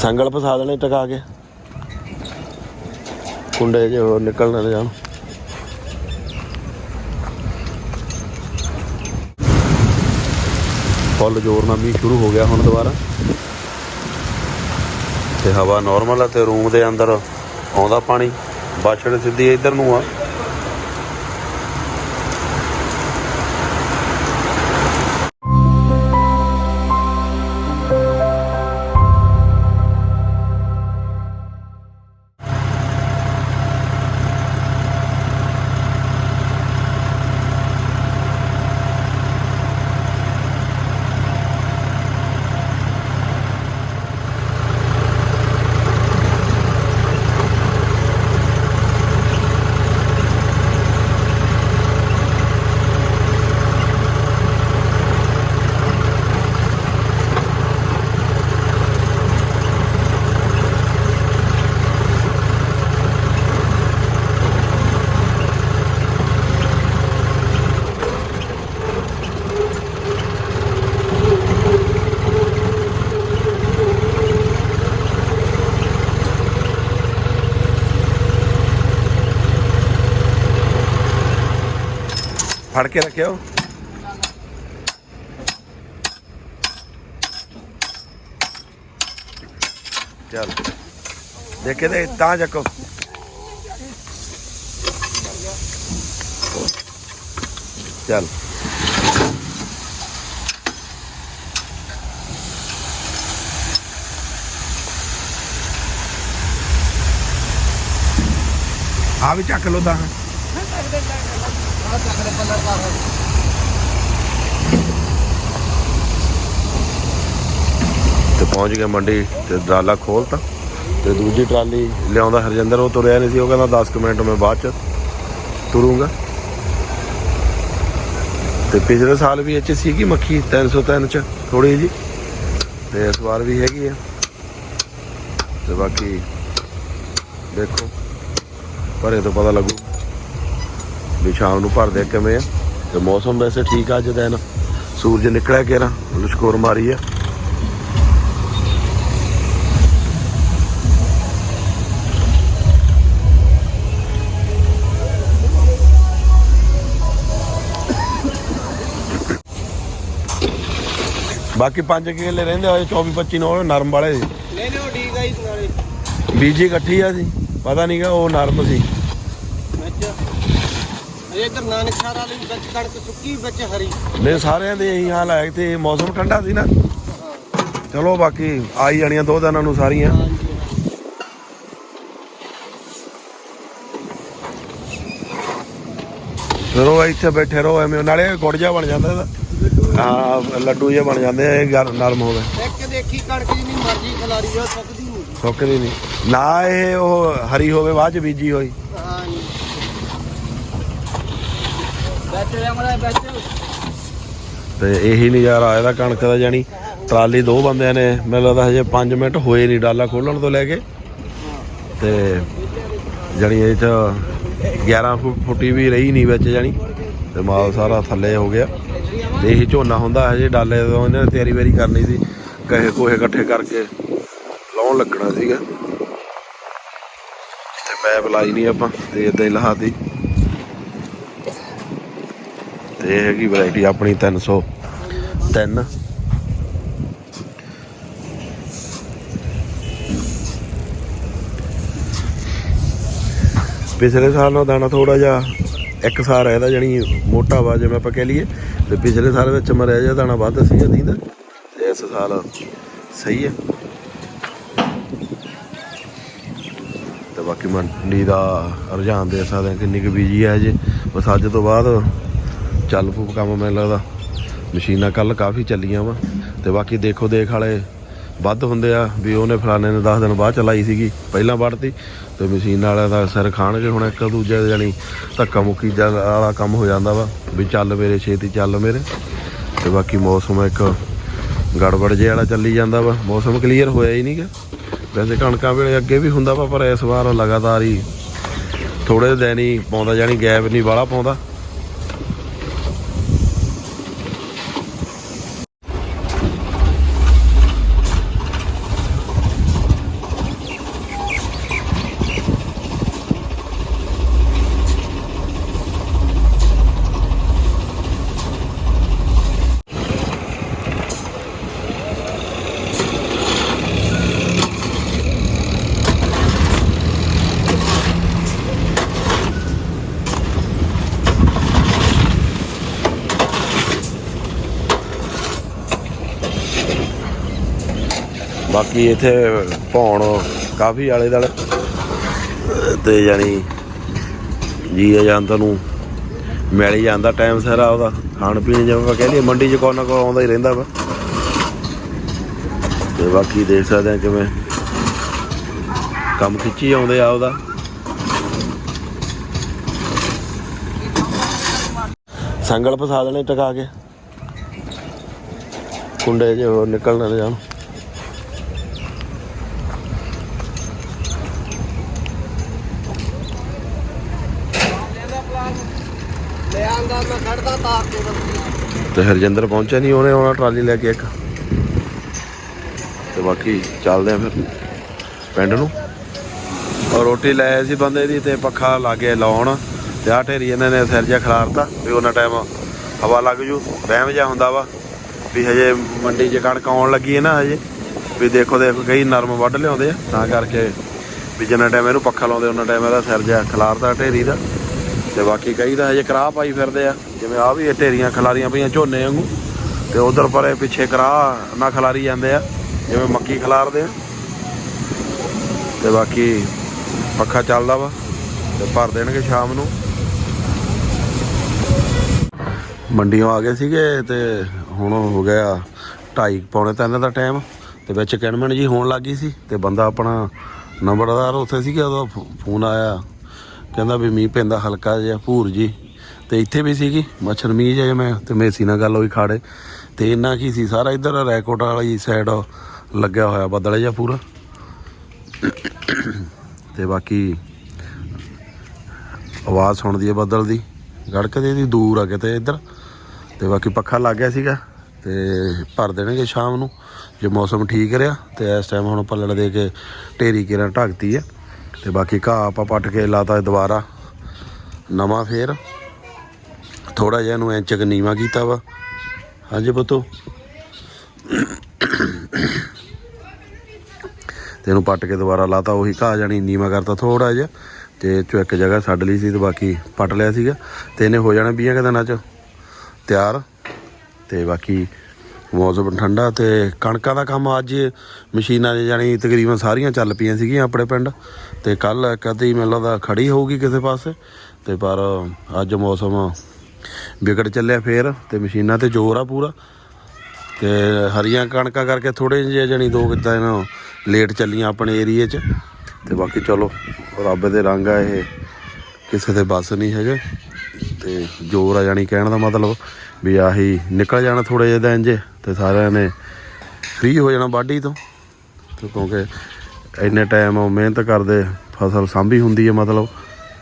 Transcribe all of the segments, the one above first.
ਸੰਗਲ ਫਸਾ ਦੇਣੇ ਟਕਾ ਕੇ। ਕੁੰਡੇ ਜੇ ਹੋਰ ਨਿਕਲ ਨਾ ਜਾਣ। ਫੁੱਲ ਜ਼ੋਰ ਨਾਲ ਮੀਂਹ ਸ਼ੁਰੂ ਹੋ ਗਿਆ ਹੁਣ ਦੁਬਾਰਾ। ਤੇ ਹਵਾ ਨਾਰਮਲ ਆ ਤੇ ਰੂਮ ਦੇ ਅੰਦਰ ਆਉਂਦਾ ਪਾਣੀ। ਬਾਛੜ ਸਿੱਧੀ ਇੱਧਰ ਨੂੰ ਆ। ਫੜ ਕੇ ਰੱਖਿਓ ਚੱਲ। ਦੇਖੇ ਤੇ ਤਾਂ ਚੱਕੋ। ਚੱਲ। ਆ ਵੀ ਚੱਕ ਲੋ ਤਾਂ। ਤੇ ਪਹੁੰਚ ਗਏ ਮੰਡੀ ਤੇ ਟਰਾਲਾ ਖੋਲਤਾ ਤੇ। ਦੂਜੀ ਟਰਾਲੀ ਲਿਆਉਂਦਾ ਹਰਜਿੰਦਰ, ਉਹ ਤੁਰਿਆ ਨਹੀਂ ਸੀ, ਉਹ ਕਹਿੰਦਾ 10 ਮਿੰਟ ਮੈਂ ਬਾਅਦ ਚ ਤੁਰੂੰਗਾ। ਤੇ ਪਿਛਲੇ ਸਾਲ ਵੀ ਇਹ ਚ ਸੀਗੀ ਮੱਖੀ 303 ਚ ਥੋੜੀ ਜੀ ਤੇ ਇਸ ਵਾਰ ਵੀ ਹੈਗੀ ਆ। ਤੇ ਬਾਕੀ ਦੇਖੋ ਭਰੇ ਤੋਂ ਪਤਾ ਲੱਗੂ। ਵੀ ਸ਼ਾਮ ਨੂੰ ਭਰਦੇ ਕਿਵੇਂ ਆ? ਤੇ ਮੌਸਮ ਵੈਸੇ ਠੀਕ ਆ ਅੱਜ ਸੂਰਜ ਨਿਕਲਿਆ ਕੇਰਾ ਲਸ਼ਕੋਰ ਮਾਰੀ ਆ। ਬਾਕੀ 5 ਕਿੱਲੇ ਰਹਿੰਦੇ ਹੋਏ 24 25 ਨੂੰ ਉਹ ਨਰਮ ਵਾਲੇ ਸੀ। ਨਹੀਂ ਨਹੀਂ ਉਹ ਠੀਕ ਆ ਜੀ ਨਾਲੇ ਬੀਜੀ ਇਕੱਠੀ ਆ ਸੀ। ਪਤਾ ਨਹੀਂਗਾ ਉਹ ਨਰਮ ਸੀ। ਇਧਰ ਨਾਨਕ ਸ਼ਹਿਰ ਵਾਲੇ ਵੀ ਵਿੱਚ ਕਣਕ ਸੁੱਕੀ ਵਿੱਚ ਹਰੀ। ਨੇ ਸਾਰਿਆਂ ਦੇ ਇਹੀ ਹਾਲ ਹੈ ਤੇ ਮੌਸਮ ਠੰਡਾ ਸੀ ਨਾ। ਚਲੋ ਬਾਕੀ ਆਈ ਜਾਣੀਆਂ ਦੋ ਦਿਨਾਂ ਨੂੰ ਸਾਰੀਆਂ। ਉਹ ਇੱਥੇ ਬੈਠੇ ਰਹੋ ਐਵੇਂ ਨਾਲੇ ਗੁੜ ਜਿਹਾ ਬਣ ਜਾਂਦਾ ਇਹਦਾ। ਹਾਂ ਲੱਡੂ ਜਿਹਾ ਬਣ ਜਾਂਦੇ ਆ ਇਹ ਗਰ- ਨਰਮ ਹੋ ਗਏ ਇੱਕ ਦੇਖੀ ਕਣਕ ਜਿੰਨੀ ਮਰਜ਼ੀ ਖਲਾਰੀ ਆ ਸੁੱਕਦੀ ਨਹੀਂ ਸੁੱਕਦੀ ਨਹੀਂ ਨਾ ਇਹ ਉਹ ਹਰੀ ਹੋਵੇ ਬਾਅਦ ਚ ਬੀਜੀ ਹੋਈ ਹਾਂ ਜੀ ਵਿੱਚ ਆਮਲਾ ਵਿੱਚ ਤੇ ਇਹੀ ਨਜ਼ਾਰਾ ਇਹਦਾ ਕਣਕ ਦਾ ਜਾਨੀ ਟਰਾਲੀ ਦੋ ਬੰਦਿਆਂ ਨੇ, ਮੈਨੂੰ ਲੱਗਦਾ ਹਜੇ 5 ਮਿੰਟ ਹੋਏ ਨਹੀਂ ਡਾਲਾ ਖੋਲਣ ਤੋਂ ਲੈ ਕੇ। ਤੇ ਜਾਨੀ ਇਹ ਚ 11 ਫੁੱਟੀ ਵੀ ਰਹੀ ਨਹੀਂ ਵਿੱਚ ਜਾਨੀ ਤੇ ਮਾਲ ਸਾਰਾ ਥੱਲੇ ਹੋ ਗਿਆ। ਤੇ ਇਹੀ ਝੋਨਾ ਹੁੰਦਾ ਹਜੇ ਡਾਲੇ ਤੋਂ, ਇਹਨੇ ਤਿਆਰੀ ਵਾਰੀ ਕਰਨੀ ਸੀ, ਕਹੇ ਕੋਹੇ ਇਕੱਠੇ ਕਰਕੇ ਲਾਉਣ ਲੱਗਣਾ ਸੀਗਾ। ਤੇ ਪੈਪ ਲਾਈ ਨਹੀਂ ਆਪਾਂ, ਤੇ ਇਦਾਂ ਹੀ ਲਹਾਤੀ ਤੇ ਇਹ ਹੈਗੀ ਵੈਰਾਈਟੀ ਆਪਣੀ 303 ਪਿਛਲੇ ਸਾਲ ਨਾਲੋਂ ਦਾਣਾ ਥੋੜਾ ਜਿਹਾ ਇੱਕ ਸਾਲ ਇਹਦਾ ਜਣੀ ਮੋਟਾ ਵਾ, ਜਿਵੇਂ ਆਪਾਂ ਕਹਿ ਲਈਏ। ਤੇ ਪਿਛਲੇ ਸਾਲ ਵਿੱਚ ਮਰਿਆ ਜਿਹਾ ਦਾਣਾ ਵੱਧ ਸੀ ਦੀਂਦਾ ਤੇ ਇਸ ਸਾਲ ਸਹੀ ਹੈ। ਤੇ ਬਾਕੀ ਮੰਡੀ ਦਾ ਰੁਝਾਨ ਦੇ ਸਕਦੇ ਹਾਂ ਕਿੰਨੀ ਕੁ ਬੀਜੀ ਹੈ ਜੇ ਬਸ ਅੱਜ ਤੋਂ ਬਾਅਦ ਚੱਲ ਪੂ ਕੰਮ ਮੈਨੂੰ ਲੱਗਦਾ। ਮਸ਼ੀਨਾਂ ਕੱਲ ਕਾਫੀ ਚੱਲੀਆਂ ਵਾ। ਤੇ ਬਾਕੀ ਦੇਖੋ, ਦੇਖ ਵਾਲੇ ਵੱਧ ਹੁੰਦੇ ਆ ਵੀ ਉਹਨੇ ਫਲਾਣੇ ਨੇ 10 ਦਿਨ ਬਾਅਦ ਚਲਾਈ ਸੀਗੀ, ਪਹਿਲਾਂ ਵੜਤੀ ਤੇ ਮਸ਼ੀਨ ਵਾਲਿਆਂ ਦਾ ਸਿਰ ਖਾਣਗੇ ਹੁਣ ਇੱਕ ਦੂਜੇ ਦੇ ਜਾਨੀ ਧੱਕਾ ਮੁੱਕੀ ਜਾ- ਵਾਲਾ ਕੰਮ ਹੋ ਜਾਂਦਾ ਵਾ, ਵੀ ਚੱਲ ਮੇਰੇ, ਛੇਤੀ ਚੱਲ ਮੇਰੇ। ਤੇ ਬਾਕੀ ਮੌਸਮ ਇੱਕ ਗੜਬੜ ਜੇ ਵਾਲਾ ਚੱਲੀ ਜਾਂਦਾ ਵਾ। ਮੌਸਮ ਕਲੀਅਰ ਹੋਇਆ ਹੀ ਨਹੀਂਗਾ। ਵੈਸੇ ਕਣਕਾਂ ਵੇਲੇ ਅੱਗੇ ਵੀ ਹੁੰਦਾ ਵਾ, ਪਰ ਇਸ ਵਾਰ ਲਗਾਤਾਰ ਹੀ ਥੋੜੇ ਦਿਨ ਹੀ ਪਾਉਂਦਾ ਜਾਨੀ ਗੈਪ ਨਹੀਂ, ਵਾਲਾ ਪਾਉਂਦਾ। ਬਾਕੀ ਇੱਥੇ ਭੌਣ ਕਾਫੀ ਆਲੇ ਦਾਲੇ ਤੇ ਜਾਨੀ ਜੀ ਏਜੰਟ ਨੂੰ ਮਿਲ ਹੀ ਜਾਂਦਾ ਟਾਈਮ ਸਾਰਾ ਉਹਦਾ। ਖਾਣ ਪੀਣ ਜਿਵੇਂ ਆਪਾਂ ਕਹਿ ਲਈਏ, ਮੰਡੀ 'ਚ ਕੋਈ ਨਾ ਆਉਂਦਾ ਹੀ ਰਹਿੰਦਾ ਵਾ। ਤੇ ਬਾਕੀ ਦੇਖ ਸਕਦੇ ਆ ਕਿਵੇਂ ਕੰਮ ਖਿੱਚੀ ਆਉਂਦੇ ਆ ਉਹਦਾ। ਸੰਗਲ ਫਸਾ ਦੇਣੇ ਟਕਾ ਕੇ। ਕੁੰਡੇ ਜੇ ਹੋਰ ਨਿਕਲ ਨਾ ਜਾਣ। ਮੈਂ ਖੜਦਾ ਤਾਰ ਕੇ ਬੰਦੀ ਤੇ ਹਰਜਿੰਦਰ ਪਹੁੰਚਿਆ ਨਹੀਂ, ਉਹਨੇ ਆਉਣਾ ਟਰਾਲੀ ਲੈ ਕੇ ਇੱਕ। ਤੇ ਬਾਕੀ ਚੱਲਦੇ ਆ ਫਿਰ ਪਿੰਡ ਨੂੰ। ਔਰ ਰੋਟੀ ਲੈ ਆਏ ਸੀ ਬੰਦੇ ਦੀ ਤੇ ਪੱਖਾ ਲਾਗੇ ਲਾਉਣ। ਤੇ ਆ ਢੇਰੀ ਇਹਨਾਂ ਨੇ ਸਿਰ ਜਿਹਾ ਖਿਲਾਰਤਾ ਵੀ ਉਹਨਾਂ ਟਾਈਮ ਹਵਾ ਲੱਗ ਜੂ, ਵਹਿਮ ਜਿਹਾ ਹੁੰਦਾ ਵਾ। ਵੀ ਹਜੇ ਮੰਡੀ 'ਚ ਕਣਕ ਆਉਣ ਲੱਗੀ ਹੈ ਨਾ ਹਜੇ। ਵੀ ਦੇਖੋ ਦੇਖੋ, ਕਈ ਨਰਮ ਵੱਢ ਲਿਆਉਂਦੇ ਆ। ਤਾਂ ਕਰਕੇ ਵੀ ਜਿੰਨਾ ਟਾਈਮ ਇਹਨੂੰ ਪੱਖਾ ਲਾਉਂਦੇ, ਉਹਨਾਂ ਟਾਈਮ ਇਹਦਾ ਸਿਰ ਜਿਹਾ ਖਿਲਾਰਤਾ ਢੇਰੀ ਦਾ। ਤੇ ਬਾਕੀ ਕਈ ਤਾਂ ਹਜੇ ਕਰਾਹ ਪਾਈ ਫਿਰਦੇ ਆ। ਜਿਵੇਂ ਆ ਵੀ ਢੇਰੀਆਂ ਖਲਾਰੀਆਂ ਪਈਆਂ ਝੋਨੇ ਵਾਂਗੂ। ਤੇ ਉਧਰ ਪਰੇ ਪਿੱਛੇ ਕਰਾਹ ਨਾ ਖਲਾਰੀ ਜਾਂਦੇ ਆ। ਜਿਵੇਂ ਮੱਕੀ ਖਲਾਰਦੇ ਆ। ਤੇ ਬਾਕੀ ਪੱਖਾ ਚੱਲਦਾ ਵਾ। ਤੇ ਭਰ ਦੇਣਗੇ ਸ਼ਾਮ ਨੂੰ। ਮੰਡੀੋਂ ਆ ਗਏ ਸੀਗੇ ਤੇ ਹੁਣ ਹੋ ਗਿਆ ਢਾਈ ਪੌਣੇ ਤਿੰਨ ਦਾ ਟਾਈਮ। ਤੇ ਵਿੱਚ ਕਿਣਮਣ ਜੀ ਹੋਣ ਲੱਗੀ ਸੀ। ਤੇ ਬੰਦਾ ਆਪਣਾ ਨੰਬਰਦਾਰ ਉੱਥੇ ਸੀਗਾ, ਉਹਦਾ ਫੋ- ਫੋਨ ਆਇਆ। ਕਹਿੰਦਾ ਵੀ ਮੀਂਹ ਪੈਂਦਾ ਹਲਕਾ ਜਿਹਾ, ਭੂਰ ਜੀ। ਤੇ ਇੱਥੇ ਵੀ ਸੀਗੀ, ਮੱਛਰ ਮੀਂਹ ਜਿਹਾ ਮੈਂ ਤੇ ਮੇਸੀ ਨਾਲ ਗੱਲ ਹੋਈ ਖਾੜੇ। ਤੇ ਇੰਨਾ ਕੀ ਸੀ, ਸਾਰਾ ਇੱਧਰ ਰੈਕੋਟ ਵਾਲੀ ਸਾਈਡ ਲੱਗਿਆ ਹੋਇਆ, ਬੱਦਲ ਜਿਹਾ ਪੂਰਾ। ਤੇ ਬਾਕੀ ਆਵਾਜ਼ ਸੁਣਦੀ ਹੈ ਬੱਦਲ ਦੀ ਗੜਕਦੇ ਦੀ ਦੂਰ ਆ ਕਿਤੇ ਇੱਧਰ। ਤੇ ਬਾਕੀ ਪੱਖਾ ਲੱਗ ਗਿਆ ਸੀਗਾ, ਤੇ ਭਰ ਦੇਣਗੇ ਸ਼ਾਮ ਨੂੰ, ਜੇ ਮੌਸਮ ਠੀਕ ਰਿਹਾ, ਤੇ ਇਸ ਟਾਈਮ ਹੁਣ ਪੱਲੜ ਦੇ ਕੇ ਢੇਰੀ ਕਿਰਾਂ ਢੱਕਤੀ ਹੈ। ਤੇ ਬਾਕੀ ਘਾਹ ਆਪਾਂ ਪੱਟ ਕੇ ਲਾਤਾ ਦੁਬਾਰਾ। ਨਵਾਂ ਫੇਰ। ਥੋੜਾ ਜਿਹਾ ਇਹਨੂੰ ਇੰਚ ਕੁ ਨੀਵਾ ਕੀਤਾ ਵਾ। ਹਾਂਜੀ ਪੁੱਤੋ। ਤੇ ਇਹਨੂੰ ਪੱਟ ਕੇ ਦੁਬਾਰਾ ਲਾਤਾ, ਉਹੀ ਘਾਹ ਜਾਣੀ ਨੀਵਾ ਕਰਤਾ ਥੋੜਾ ਜਿਹਾ। ਤੇ ਚੋ ਇੱਕ ਜਗ੍ਹਾ ਛੱਡ ਲਈ ਸੀ ਤੇ ਬਾਕੀ ਪੱਟ ਲਿਆ ਸੀਗਾ। ਤੇ ਇਹਨੇ ਹੋ ਜਾਣਾ 20 ਕੁ ਦਿਨਾਂ ਚ। ਤਿਆਰ। ਤੇ ਬਾਕੀ ਮੌਸਮ ਠੰਡਾ ਤੇ ਕਣਕਾਂ ਦਾ ਕੰਮ ਅੱਜ ਮਸ਼ੀਨਾਂ 'ਚ ਜਾਣੀ ਤਕਰੀਬਨ ਸਾਰੀਆਂ ਚੱਲ ਪਈਆਂ ਸੀਗੀਆਂ ਆਪਣੇ ਪਿੰਡ। ਤੇ ਕੱਲ ਕਦੀ ਮੈਨੂੰ ਲੱਗਦਾ ਖੜੀ ਹੋਊਗੀ ਕਿਸੇ ਪਾਸੇ। ਤੇ ਪਰ ਅੱਜ ਮੌਸਮ ਵਿਗੜ ਚੱਲਿਆ ਫੇਰ ਤੇ ਮਸ਼ੀਨਾਂ ਤੇ ਜ਼ੋਰ ਆ ਪੂਰਾ। ਤੇ ਹਰੀਆਂ ਕਣਕਾਂ ਕਰਕੇ ਥੋੜੇ ਜਿਹੇ ਜਣੀ ਦੋ ਕਿੱਦਾਂ ਇਹਨਾਂ ਲੇਟ ਚੱਲੀਆਂ ਆਪਣੇ ਏਰੀਏ 'ਚ। ਤੇ ਬਾਕੀ ਚਲੋ, ਰੱਬ ਦੇ ਰੰਗ ਆ ਇਹ। ਕਿਸੇ ਦੇ ਬਸ ਨਹੀਂ ਹੈਗੇ। ਤੇ ਜ਼ੋਰ ਆ ਜਾਣੀ ਕਹਿਣ ਦਾ ਮਤਲਬ ਵੀ ਆਹੀ ਨਿਕਲ ਜਾਣਾ ਥੋੜੇ ਜਿਹੇ ਦਿਨ ਜੇ ਤੇ ਸਾਰਿਆਂ ਨੇ ਫ੍ਰੀ ਹੋ ਜਾਣਾ ਵਾਢੀ ਤੋਂ। ਤੇ ਕਿਉਂਕਿ ਇੰਨੇ ਟਾਈਮ ਉਹ ਮਿਹਨਤ ਕਰਦੇ, ਫਸਲ ਸਾਂਭੀ ਹੁੰਦੀ ਹੈ ਮਤਲਬ,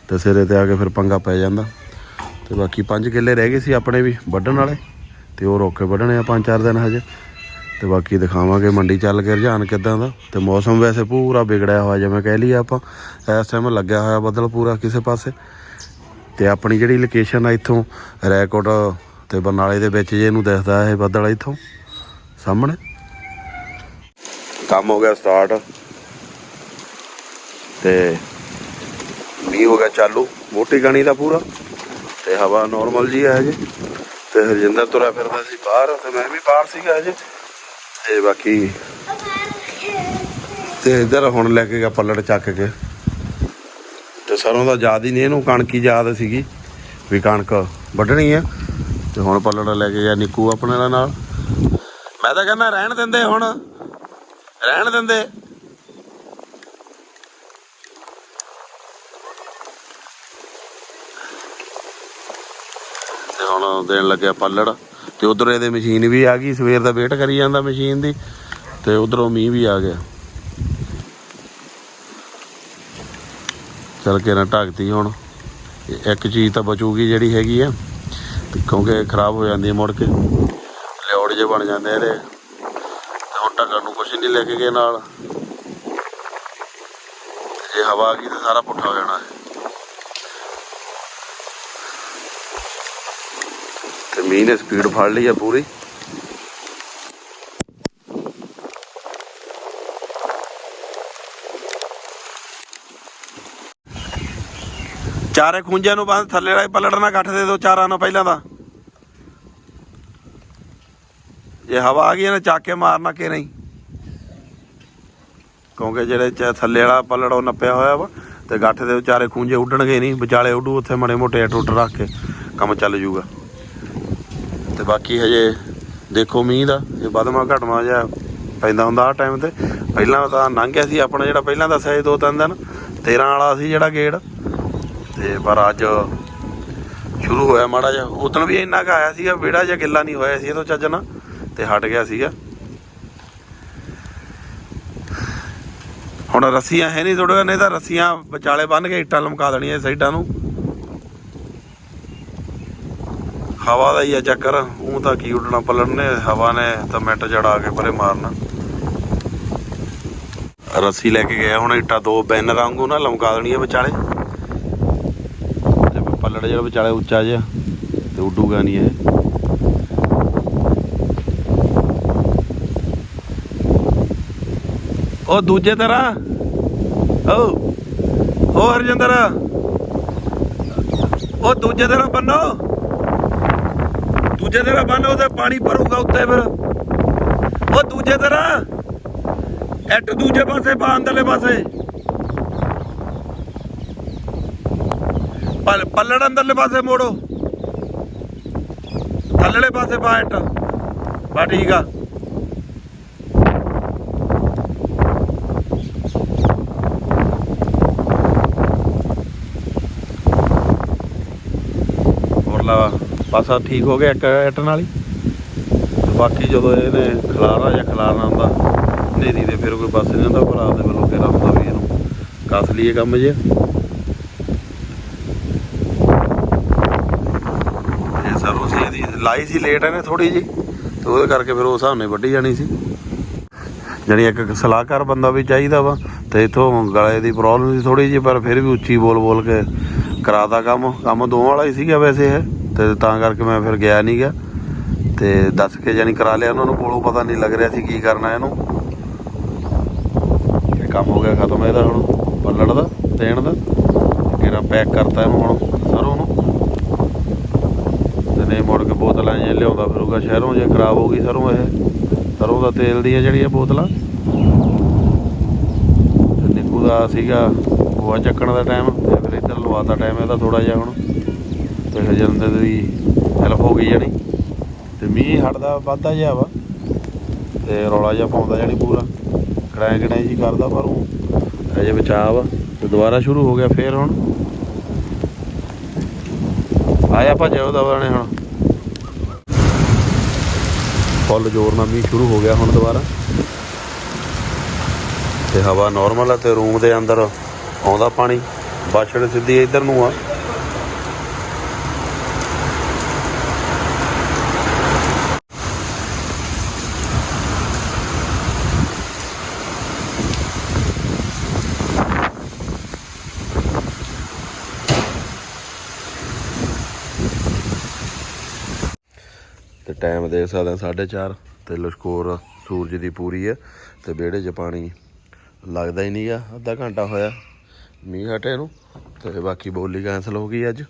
ਤੇ ਸਿਰੇ ਤੇ ਆ ਕੇ ਫਿਰ ਪੰਗਾ ਪੈ ਜਾਂਦਾ। ਤੇ ਬਾਕੀ 5 ਕਿੱਲੇ ਰਹਿ ਗਏ ਸੀ ਆਪਣੇ ਵੀ ਵੱਢਣ ਵਾਲੇ, ਤੇ ਉਹ ਰੋਕੇ ਵੱਢਣੇ ਆ 5-4 ਦਿਨ ਹਜੇ। ਤੇ ਬਾਕੀ ਦਿਖਾਵਾਂਗੇ ਮੰਡੀ ਚੱਲ ਕੇ ਰੁਝਾਨ ਕਿਦਾਂ ਦਾ। ਤੇ ਮੌਸਮ ਵੈਸੇ ਪੂਰਾ ਵਿਗੜਿਆ ਹੋਇਆ ਜਿਵੇਂ ਕਹਿ ਲਈਏ ਆਪਾਂ, ਇਸ ਟਾਈਮ ਲੱਗਿਆ ਹੋਇਆ ਬੱਦਲ ਪੂਰਾ ਕਿਸੇ ਪਾਸੇ। ਤੇ ਆਪਣੀ ਜਿਹੜੀ ਲੋਕੇਸ਼ਨ ਆ ਇੱਥੋਂ ਰੈਕੋਟ ਤੇ ਬਰਨਾਲੇ ਦੇ ਵਿੱਚ ਜੇ ਇਹਨੂੰ ਦਿਖਦਾ ਇਹ ਬੱਦਲ ਇੱਥੋਂ ਸਾਹਮਣੇ। ਕੰਮ ਹੋ ਗਿਆ ਸਟਾਰਟ ਤੇ ਮੀਂਹ ਹੋ ਗਿਆ ਚਾਲੂ ਮੋਟੀ ਗਣੀ ਦਾ ਪੂਰਾ। ਤੇ ਹਵਾ ਨਾਰਮਲ ਜੀ ਹੈ ਜੀ ਤੇ ਹਰਜਿੰਦਰ ਤੁਰਿਆ ਫਿਰਦਾ ਸੀ ਬਾਹਰ ਤੇ ਮੈਂ ਵੀ ਬਾਹਰ ਸੀਗਾ ਅਜੇ ਤੇ ਬਾਕੀ ਤੇ ਇਧਰ ਹੁਣ ਲੈ ਕੇ ਗਿਆ ਪੱਲੜ ਚੱਕ ਕੇ। ਸਰੋਂ ਦਾ ਯਾਦ ਹੀ ਨਹੀਂ, ਇਹਨੂੰ ਕਣਕ ਹੀ ਯਾਦ ਸੀਗੀ ਵੀ ਕਣਕ ਵੱਢਣੀ ਆ। ਤੇ ਹੁਣ ਪੱਲੜ ਲੈ ਕੇ ਗਿਆ ਨਿੱਕੂ ਆਪਣੇ ਨਾਲ ਮੈਂ ਤਾਂ ਕਹਿੰਦਾ ਰਹਿਣ ਦਿੰਦੇ ਹੁਣ, ਰਹਿਣ ਦਿੰਦੇ। ਤੇ ਹੁਣ ਦੇਣ ਲੱਗਿਆ ਪੱਲੜ। ਤੇ ਉਧਰ ਇਹਦੇ ਮਸ਼ੀਨ ਵੀ ਆ ਗਈ, ਸਵੇਰ ਦਾ ਵੇਟ ਕਰੀ ਜਾਂਦਾ ਮਸ਼ੀਨ ਦੀ। ਤੇ ਉਧਰੋਂ ਮੀਂਹ ਵੀ ਆ ਗਿਆ। ਚਲ ਕੇ ਨਾ ਢੱਕਤੀ ਹੁਣ। ਇੱਕ ਚੀਜ਼ ਤਾਂ ਬਚੂਗੀ ਜਿਹੜੀ ਹੈਗੀ ਆ, ਤੇ ਕਿਉਂਕਿ ਖਰਾਬ ਹੋ ਜਾਂਦੀ ਹੈ ਮੁੜ ਕੇ। ਲਿਓੜ ਜੇ ਬਣ ਜਾਂਦੇ ਇਹਦੇ। ਤੇ ਹੁਣ ਢੱਕਣ ਨੂੰ ਕੁਝ ਨਹੀਂ ਲੈ ਕੇ ਗਏ ਨਾਲ। ਜੇ ਹਵਾ ਆ ਗਈ ਤਾਂ ਸਾਰਾ ਪੁੱਠਾ ਹੋ ਜਾਣਾ ਹੈ ਤੇ ਮੀਂਹ ਨੇ ਸਪੀਡ ਫੜ ਲਈ ਆ ਪੂਰੀ। ਚਾਰੇ ਖੁੰਝਿਆਂ ਨੂੰ ਬਸ ਥੱਲੇ ਵਾਲੇ ਪਲੜ ਨਾਲ ਗੱਠ ਦੇ ਦਿਓ ਚਾਰਾਂ ਨੂੰ ਪਹਿਲਾਂ ਦਾ। ਜੇ ਹਵਾ ਆ ਗਈ ਨਾ ਚੱਕ ਕੇ ਮਾਰਨਾ ਕਿ ਨਹੀਂ? ਕਿਉਂਕਿ ਜਿਹੜੇ ਚ ਥੱਲੇ ਵਾਲਾ ਪੱਲੜ ਉਹ ਨੱਪਿਆ ਹੋਇਆ ਵਾ, ਤੇ ਗੱਠ ਦੇ ਵਿਚਾਰੇ ਖੂੰਜੇ ਉੱਡਣਗੇ ਨਹੀਂ। ਵਿਚਾਲੇ ਉੱਡੂ, ਉੱਥੇ ਮੜੇ ਮੋਟੇ ਟੁੱਟ ਰੱਖ ਕੇ ਕੰਮ ਚੱਲ ਜੂਗਾ। ਤੇ ਬਾਕੀ ਹਜੇ ਦੇਖੋ ਮੀਂਹ ਦਾ, ਜੇ ਵਧਮਾ ਘਟਵਾ ਜਾਂ ਪੈਂਦਾ ਹੁੰਦਾ ਆ ਟਾਈਮ ਤੇ। ਪਹਿਲਾਂ ਤਾਂ ਲੰਘਿਆ ਸੀ, ਆਪਣਾ ਜਿਹੜਾ ਪਹਿਲਾਂ ਦੱਸਿਆ ਸੀ, ਦੋ ਤਿੰਨ ਦਿਨ। 13 ਵਾਲਾ ਸੀ ਜਿਹੜਾ ਗੇੜ। ਤੇ ਪਰ ਅੱਜ ਸ਼ੁਰੂ ਹੋਇਆ ਮਾੜਾ ਜਿਹਾ। ਉਦੋਂ ਵੀ ਇੰਨਾ ਕੁ ਆਇਆ ਸੀਗਾ, ਵਿਹੜਾ ਜਿਹਾ ਗਿੱਲਾ ਨਹੀਂ ਹੋਇਆ ਸੀ ਇਹ ਤੋਂ ਚੱਜ ਨਾਲ ਤੇ ਹਟ ਗਿਆ ਸੀਗਾ। ਹੁਣ ਰੱਸੀਆਂ ਹੈ ਨਹੀਂ ਥੋੜੇ ਨਹੀਂ ਤਾਂ ਰੱਸੀਆਂ ਵਿਚਾਲੇ ਬੰਨ ਕੇ ਇੱਟਾਂ ਲਮਕਾ ਦੇਣੀਆਂ ਸਾਈਡਾਂ ਨੂੰ। ਹਵਾ ਦਾ ਹੀ ਆ ਚੱਕਰ ਉਹ ਤਾਂ ਕੀ ਉੱਡਣਾ ਪਲਣ ਨੇ ਹਵਾ ਨੇ ਤਾਂ ਮਿੰਟ ਜੜਾ ਕੇ ਪਰੇ ਮਾਰਨਾ। ਰੱਸੀ ਲੈ ਕੇ ਗਿਆ ਹੁਣ ਇੱਟਾਂ, ਦੋ ਬੈਨਰ ਵਾਂਗੂ ਨਾ ਲਮਕਾ ਦੇਣੀਆਂ ਵਿਚਾਲੇ। ਤੇ ਪੱਲੜ ਵਿਚਾਲੇ ਉੱਚਾ ਜਿਹਾ, ਤੇ ਉੱਡੂਗਾ ਨਹੀਂ ਇਹ। ਉਹ ਦੂਜੇ ਤਰ੍ਹਾਂ। ਓ ਹੋ ਹਰਜਿੰਦਰ। ਉਹ ਦੂਜੇ ਤਰ੍ਹਾਂ ਬੰਨੋ। ਦੂਜੇ ਤਰ੍ਹਾਂ ਬੰਨੋ ਤੇ ਪਾਣੀ ਭਰੂਗਾ ਉੱਤੇ ਫਿਰ। ਉਹ ਦੂਜੇ ਤਰ੍ਹਾਂ। ਐਟ ਦੂਜੇ ਪਾਸੇ ਪਾ ਅੰਦਰਲੇ ਪਾਸੇ। ਪੱਲੜ ਅੰਦਰਲੇ ਪਾਸੇ ਮੋੜੋ। ਥੱਲੜੇ ਪਾਸੇ ਪਾ ਬਾ ਠੀਕ ਆ। ਹੋਰਲਾ ਪਾਸਾ ਠੀਕ ਹੋ ਗਿਆ ਇੱਕ ਐਟ ਨਾਲ ਹੀ। ਬਾਕੀ ਜਦੋਂ ਇਹਨੇ ਖਲਾਰਾ ਜਾਂ ਖਲਾਰਨਾ ਹੁੰਦਾ ਨੇਰੀ ਦੇ ਫਿਰ ਕੋਈ ਪਾਸੇ ਨਹੀਂ ਹੁੰਦਾ ਪਰ ਆਪਦੇ ਵੱਲੋਂ ਕਿਹੜਾ ਹੁੰਦਾ ਵੀ ਇਹਨੂੰ ਕੱਸ ਲਈਏ ਕੰਮ ਜੇ ਇਹ ਸਰੋਂ ਸੀ ਇਹਦੀ ਲਾਈ ਸੀ ਲੇਟ ਇਹਨੇ ਥੋੜੀ ਜੀ ਤੇ ਉਹਦੇ ਕਰਕੇ ਫਿਰ ਉਸ ਹਿਸਾਬ ਨਾਲ ਵੱਢੀ ਜਾਣੀ ਸੀ। ਜਾਣੀ ਇੱਕ ਸਲਾਹਕਾਰ ਬੰਦਾ ਵੀ ਚਾਹੀਦਾ ਵਾ, ਤੇ ਇਥੋਂ ਗਲੇ ਦੀ ਪ੍ਰੋਬਲਮ ਸੀ ਥੋੜੀ ਜੀ ਪਰ ਫਿਰ ਵੀ ਉੱਚੀ ਬੋਲ ਬੋਲ ਕੇ ਕਰਾਦਾ ਕੰਮ। ਕੰਮ ਦੋ ਵਾਲਾ ਹੀ ਸੀਗਾ ਵੈਸੇ ਇਹ, ਤੇ ਤਾਂ ਕਰਕੇ ਮੈਂ ਫਿਰ ਗਿਆ ਨਹੀਂ ਗਿਆ ਤੇ ਦੱਸ ਕੇ ਜਾਨੀ ਕਰਾ ਲਿਆ ਉਹਨਾਂ ਨੂੰ, ਕੋਲੋਂ ਪਤਾ ਨਹੀਂ ਲੱਗ ਰਿਹਾ ਸੀ ਕੀ ਕਰਨਾ ਇਹਨੂੰ। ਇਹ ਕੰਮ ਹੋ ਗਿਆ ਖਤਮ ਇਹਦਾ ਹੁਣ, ਪੱਲੜ ਦਾ, ਦੇਣ ਦਾ ਕਿਹੜਾ ਪੈਕ ਕਰਤਾ ਇਹਨੂੰ ਹੁਣ ਸਰੋਂ ਨੂੰ। ਤੇ ਨਹੀਂ ਮੁੜ ਕੇ ਬੋਤਲਾਂ ਜੇ ਲਿਆਉਂਦਾ ਫਿਰੂਗਾ। ਸ਼ਹਿਰੋਂ ਜੇ ਖਰਾਬ ਹੋ ਗਈ ਸਰੋਂ ਇਹ, ਸਰੋਂ ਦਾ ਤੇਲ ਦੀਆਂ ਜਿਹੜੀਆਂ ਬੋਤਲਾਂ। ਤੇ ਨਿੱਕੂ ਦਾ ਸੀਗਾ ਗੋਆ ਚੱਕਣ ਦਾ ਟਾਈਮ ਤੇ ਫਿਰ ਇੱਧਰ ਲਵਾਤਾ ਟਾਈਮ ਇਹਦਾ ਥੋੜਾ ਜਿਹਾ ਹੁਣ। ਤੇ ਹਜਿੰਦਰ ਦੀ ਹੈਲਪ ਹੋ ਗਈ ਜਾਣੀ। ਤੇ ਮੀਂਹ ਹਟਦਾ ਵੱਧਦਾ ਜਿਹਾ ਵਾ। ਤੇ ਰੌਲਾ ਜਿਹਾ ਪਾਉਂਦਾ ਜਾਣੀ ਪੂਰਾ। ਕੜਾਏ ਕੜਾਏ ਜੀ ਕਰਦਾ ਪਰ ਉਹ ਅਜੇ ਬਚਾਅ ਵਾ। ਤੇ ਦੁਬਾਰਾ ਸ਼ੁਰੂ ਹੋ ਗਿਆ ਫੇਰ ਹੁਣ। ਆਇਆ ਭੱਜਿਆ ਉਹਦਾ ਵਾਣੇ ਹੁਣ। ਫੁੱਲ ਜ਼ੋਰ ਨਾਲ ਮੀਂਹ ਸ਼ੁਰੂ ਹੋ ਗਿਆ ਹੁਣ ਦੁਬਾਰਾ। ਤੇ ਹਵਾ ਨਾਰਮਲ ਆ ਤੇ ਰੂਮ ਦੇ ਅੰਦਰ ਆਉਂਦਾ ਪਾਣੀ, ਬਾਛੜ ਸਿੱਧੀ ਇੱਧਰ ਨੂੰ ਆ। ਤੇ ਟਾਈਮ ਦੇਖ ਸਕਦੇ ਹਾਂ 4:30 ਤੇ ਲਸ਼ਕੋਰ ਸੂਰਜ ਦੀ ਪੂਰੀ ਹੈ ਤੇ ਵਿਹੜੇ 'ਚ ਪਾਣੀ ਲੱਗਦਾ ਹੀ ਨਹੀਂਗਾ, ਅੱਧਾ ਘੰਟਾ ਹੋਇਆ ਮੀਂਹ ਹਟੇ ਨੂੰ ਤੇ ਬਾਕੀ ਬੋਲੀ ਕੈਂਸਲ ਹੋ ਗਈ ਅੱਜ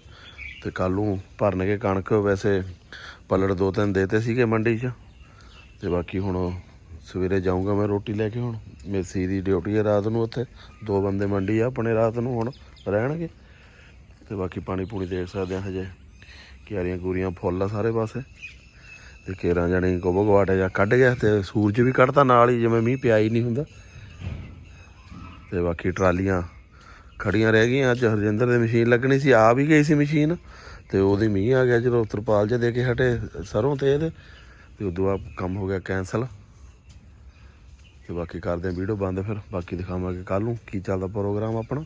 ਤੇ ਕੱਲ ਨੂੰ ਭਰਨਗੇ ਕਣਕ, ਵੈਸੇ ਪੱਲੜ ਦੋ ਤਿੰਨ ਦੇਤੇ ਸੀਗੇ ਮੰਡੀ 'ਚ ਤੇ ਬਾਕੀ ਹੁਣ ਸਵੇਰੇ ਜਾਊਂਗਾ ਮੈਂ ਰੋਟੀ ਲੈ ਕੇ ਹੁਣ, ਮੇਸੀ ਦੀ ਡਿਊਟੀ ਹੈ ਰਾਤ ਨੂੰ ਉੱਥੇ, ਦੋ ਬੰਦੇ ਮੰਡੀ ਆ ਆਪਣੇ ਰਾਤ ਨੂੰ ਹੁਣ ਰਹਿਣਗੇ ਤੇ ਬਾਕੀ ਪਾਣੀ ਪੂਣੀ ਦੇਖ ਸਕਦੇ ਆ ਹਜੇ, ਕਿਆਰੀਆਂ ਕੂਰੀਆਂ ਫੁੱਲ ਆ ਸਾਰੇ ਪਾਸੇ। ਤੇ ਕੇਰਾਂ ਜਾਣੀ ਗੋਬੋ ਗਵਾਟੇ ਜਾਂ ਕੱਢ ਗਿਆ ਤੇ ਸੂਰਜ ਵੀ ਕੱਢਤਾ ਨਾਲ ਹੀ, ਜਿਵੇਂ ਮੀਂਹ ਪਿਆ ਹੀ ਨਹੀਂ ਹੁੰਦਾ। ਤੇ ਬਾਕੀ ਟਰਾਲੀਆਂ ਖੜੀਆਂ ਰਹਿ ਗਈਆਂ, ਅੱਜ ਹਰਜਿੰਦਰ ਦੀ ਮਸ਼ੀਨ ਲੱਗਣੀ ਸੀ, ਆ ਵੀ ਗਈ ਸੀ ਮਸ਼ੀਨ। ਤੇ ਉਹਦੀ ਮੀਂਹ ਆ ਗਿਆ, ਜਦੋਂ ਤਰਪਾਲ ਜੇ ਦੇ ਕੇ ਹਟੇ ਸਰੋਂ ਤੇ ਇਹਦੇ, ਤੇ ਉਦੋਂ ਬਾਅਦ ਕੰਮ ਹੋ ਗਿਆ ਕੈਂਸਲ ਤੇ ਬਾਕੀ ਕਰਦੇ ਆ ਵੀਡੀਓ ਬੰਦ ਫਿਰ, ਬਾਕੀ ਦਿਖਾਵਾਂਗੇ ਕੱਲ ਨੂੰ ਕੀ ਚੱਲਦਾ ਪ੍ਰੋਗਰਾਮ ਆਪਣਾ।